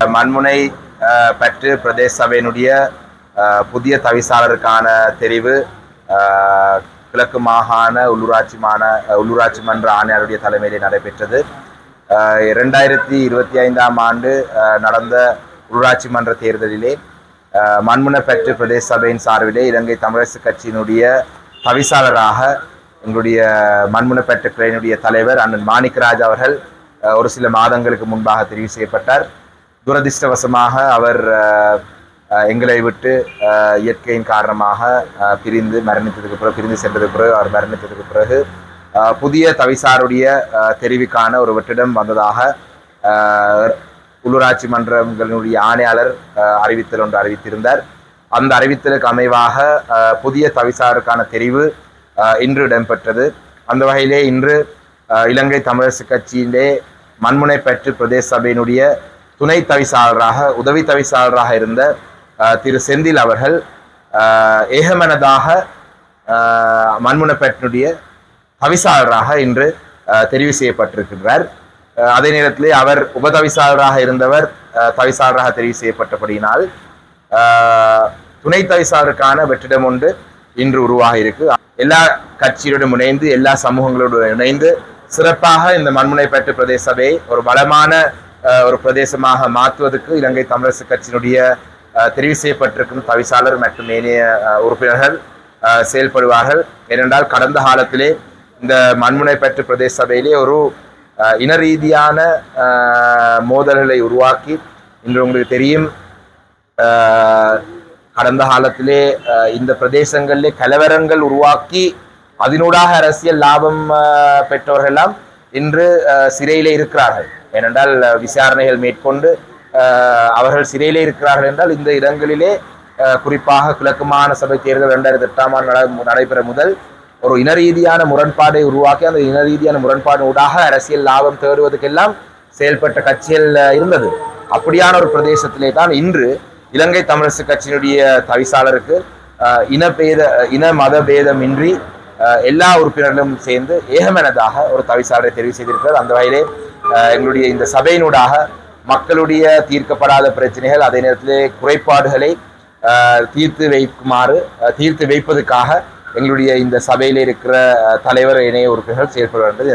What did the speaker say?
மண்முனை பற்று பிரதேச சபையினுடைய புதிய தவிசாளருக்கான தெரிவு கிழக்கு மாகாண உள்ளூராட்சி மாண உள்ளூராட்சி மன்ற ஆணையாளருடைய தலைமையிலே நடைபெற்றது. இரண்டாயிரத்தி இருபத்தி ஐந்தாம் ஆண்டு நடந்த உள்ளூராட்சி மன்ற தேர்தலிலே அஹ், மண்முனை பிரதேச சபையின் சார்பிலே இலங்கை தமிழரசு கட்சியினுடைய தவிசாளராக எங்களுடைய மண்முனப்பற்று கிளையினுடைய தலைவர் அண்ணன் மாணிக்கராஜ் அவர்கள் ஒரு சில மாதங்களுக்கு முன்பாக தெரிவு செய்யப்பட்டார். துரதிர்ஷ்டவசமாக அவர் எங்களை விட்டு இயற்கையின் காரணமாக பிரிந்து மரணித்ததுக்கு பிறகு பிரிந்து சென்றதுக்கு பிறகு அவர் மரணித்ததுக்கு பிறகு புதிய தவிசாருடைய தெரிவிக்கான தெரிவுக்கான ஒரு வெற்றிடம் வந்ததாக உள்ளூராட்சி மன்றங்களினுடைய ஆணையாளர் அறிவித்தல் ஒன்று அறிவித்திருந்தார். அந்த அறிவித்தலுக்கு அமைவாக புதிய தவிசாருக்கான தெரிவு இன்று இடம்பெற்றது. அந்த வகையிலே இன்று இலங்கை தமிழரசு கட்சியிலே மண்முனை பெற்று பிரதேச சபையினுடைய துணை தவிசாளராக உதவி தவிசாளராக இருந்த திரு செந்தில் அவர்கள் ஏகமனதாக அஹ், தவிசாளராக இன்று தெரிவு செய்யப்பட்டிருக்கின்றார். அதே நேரத்திலே அவர் உபதவிசாளராக இருந்தவர் தவிசாளராக தெரிவு செய்யப்பட்டபடியினால் துணை தவிசாளருக்கான வெற்றிடம் ஒன்று இன்று உருவாகி இருக்கு. எல்லா கட்சியுடன் இணைந்து எல்லா சமூகங்களோடு இணைந்து சிறப்பாக இந்த மண்முனைப்பேட்டு பெற்ற பிரதேச சபையை ஒரு பலமான ஒரு பிரதேசமாக மாற்றுவதற்கு இலங்கை தமிழரசு கட்சியினுடைய தெரிவு செய்யப்பட்டிருக்கும் தவிசாளர் மற்றும் ஏனைய உறுப்பினர்கள் செயல்படுவார்கள். ஏனென்றால் கடந்த காலத்திலே இந்த மண்முனை பெற்ற பிரதேச சபையிலே ஒரு இன ரீதியான மோதல்களை உருவாக்கி இன்று உங்களுக்கு தெரியும் கடந்த காலத்திலே இந்த பிரதேசங்களிலே கலவரங்கள் உருவாக்கி அதனூடாக அரசியல் லாபம் அஹ், பெற்றவர்களெல்லாம் இன்று சிறையிலே இருக்கிறார்கள். ஏனென்றால் விசாரணைகள் மேற்கொண்டு அவர்கள் சிறையிலே இருக்கிறார்கள் என்றால் இந்த இடங்களிலே குறிப்பாக கிழக்கு மாகாண சபை தேர்தல் இரண்டாயிரத்தி எட்டாம் ஆண்டு நட- நடைபெற முதல் ஒரு இன ரீதியான முரண்பாடை உருவாக்கி அந்த இன ரீதியான முரண்பாடு ஊடாக அரசியல் லாபம் தேடுவதற்கெல்லாம் செயல்பட்ட கட்சிகள் இருந்தது. அப்படியான ஒரு பிரதேசத்திலே தான் இன்று இலங்கை தமிழரசு கட்சியினுடைய தவிசாளருக்கு இனபேத இன மத பேதமின்றி எல்லா உறுப்பினர்களும் சேர்ந்து ஏகமனதாக ஒரு தவிசாளரை தெரிவு செய்திருக்கிறார். அந்த வகையிலே எங்களுடைய இந்த சபையினூடாக மக்களுடைய தீர்க்கப்படாத பிரச்சனைகள் அதே நேரத்திலே குறைபாடுகளை தீர்த்து வைக்குமாறு தீர்த்து வைப்பதற்காக எங்களுடைய இந்த சபையில் இருக்கிற தலைவர் இணைய உறுப்பினர்கள் செயல்பட வேண்டும்